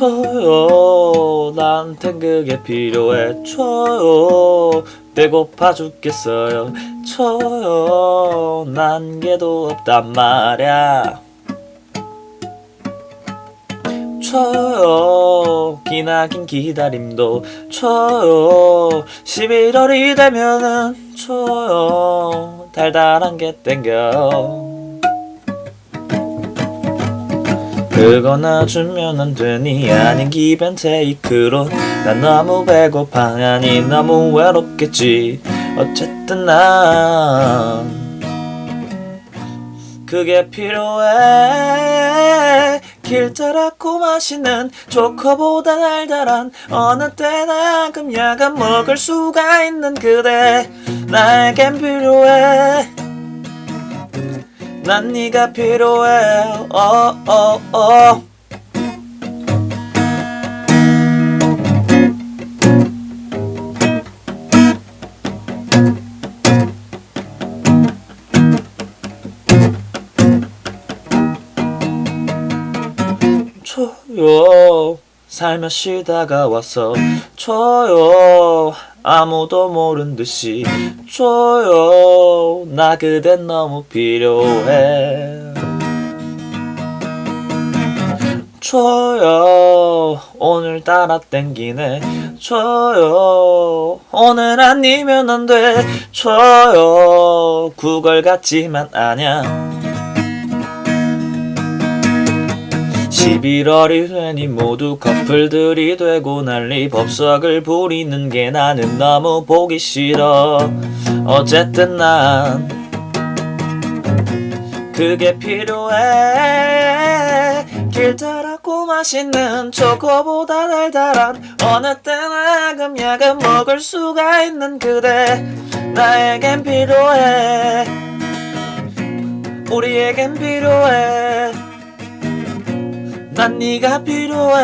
줘요. 나한텐 그게 필요해. 줘요. 배고파 죽겠어요. 줘요. 난 게도 없단 말야. 줘요. 기나긴 기다림도 줘요. 11월이 되면은 줘요. 달달한 게 땡겨 그거나 주면은 되니 아닌 기변 테이크로. 난 너무 배고파. 아니 너무 외롭겠지. 어쨌든 난 그게 필요해. 길다랗고 맛있는 초코보다 달달한 어느 때나 야금 먹을 수가 있는 그대. 나에겐 필요해 난 네가 필요해. 어어어. 줘요. 살며시 다가와서 줘요 아무도 모른 듯이 줘요. 나 그댄 너무 필요해. 줘요. 오늘따라 땡기네. 줘요. 오늘 아니면 안돼. 줘요. 구걸 같지만 아냐 11월이 되니 모두 커플들이 되고 난리 법석을 부리는 게 나는 너무 보기 싫어. 어쨌든 난 그게 필요해. 길다랗고 맛있는 초코보다 달달한 어느 때나 야금야금 먹을 수가 있는 그대 나에겐 필요해. 우리에겐 필요해 난 네가 필요해?